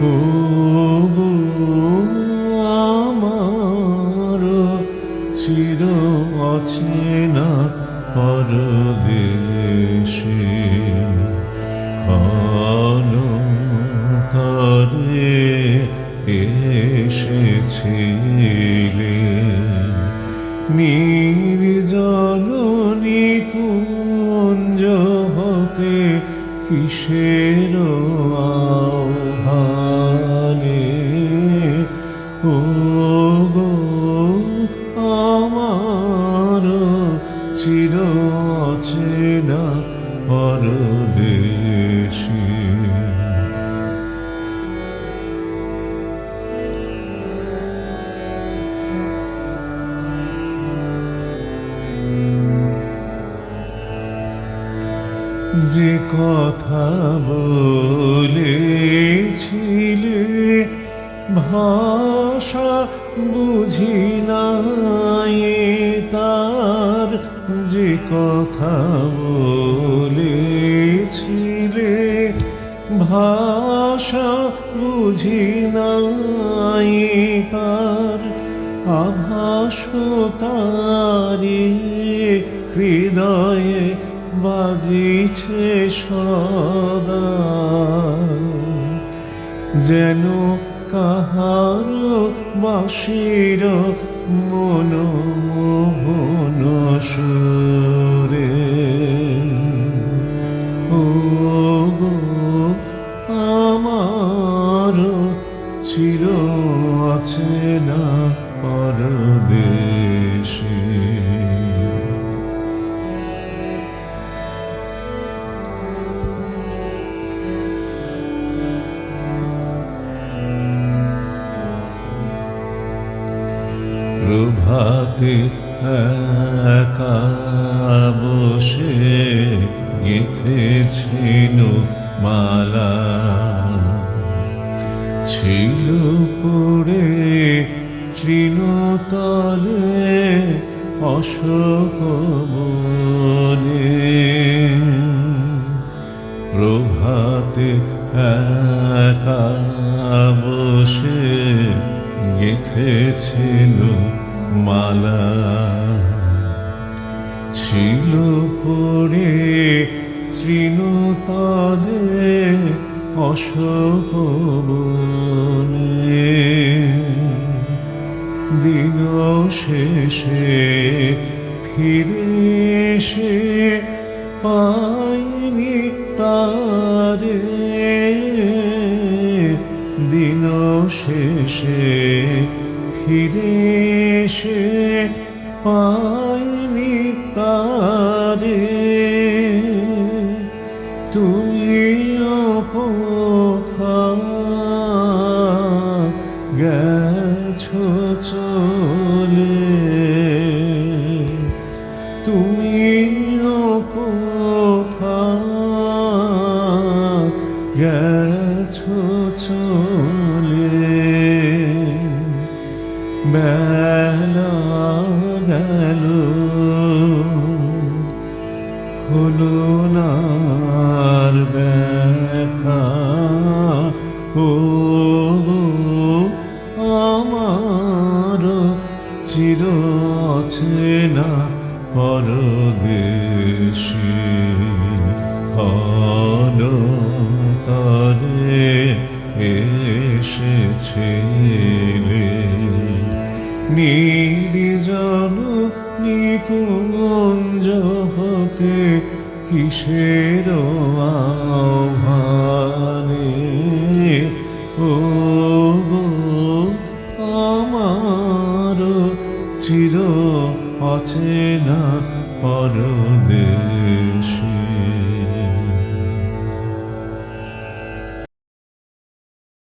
হবু আমার চির অচেনা পরদেশে। আলো তারে এসেছিলে নির্জননী কুঞ্জ হতে কিসের যে কথা বলেছিলে ভাষা বুঝি তার যে কথা বলেছিলে ভাষা বুঝি নাই তার আভাস তারি হৃদয়ে বাজিছে সদা। যেন কাহার বাসির মন মোহন সুরে। প্রভাতে একা বসে গেঁথেছিল মালা ছিল পড়ে তৃণতলে অশোক বনে। প্রভাতে একা বসে গেথেছিল মালা ছিল পড়ে তৃণতলে অশোক বনে। দিন শেষে ফিরে সে পাইনি তারে দিন শেষে ফিরে সে পাইনি তারে। তুমি কোথা গেছো চলে। বেলা গেল। হলো নার ব্যথা। ও আমার চির না পরদেশে। নির্জন নিকুঞ্জ হতে কিসের আহ্বানে? ও আমার চির অচেনা পরদেশী।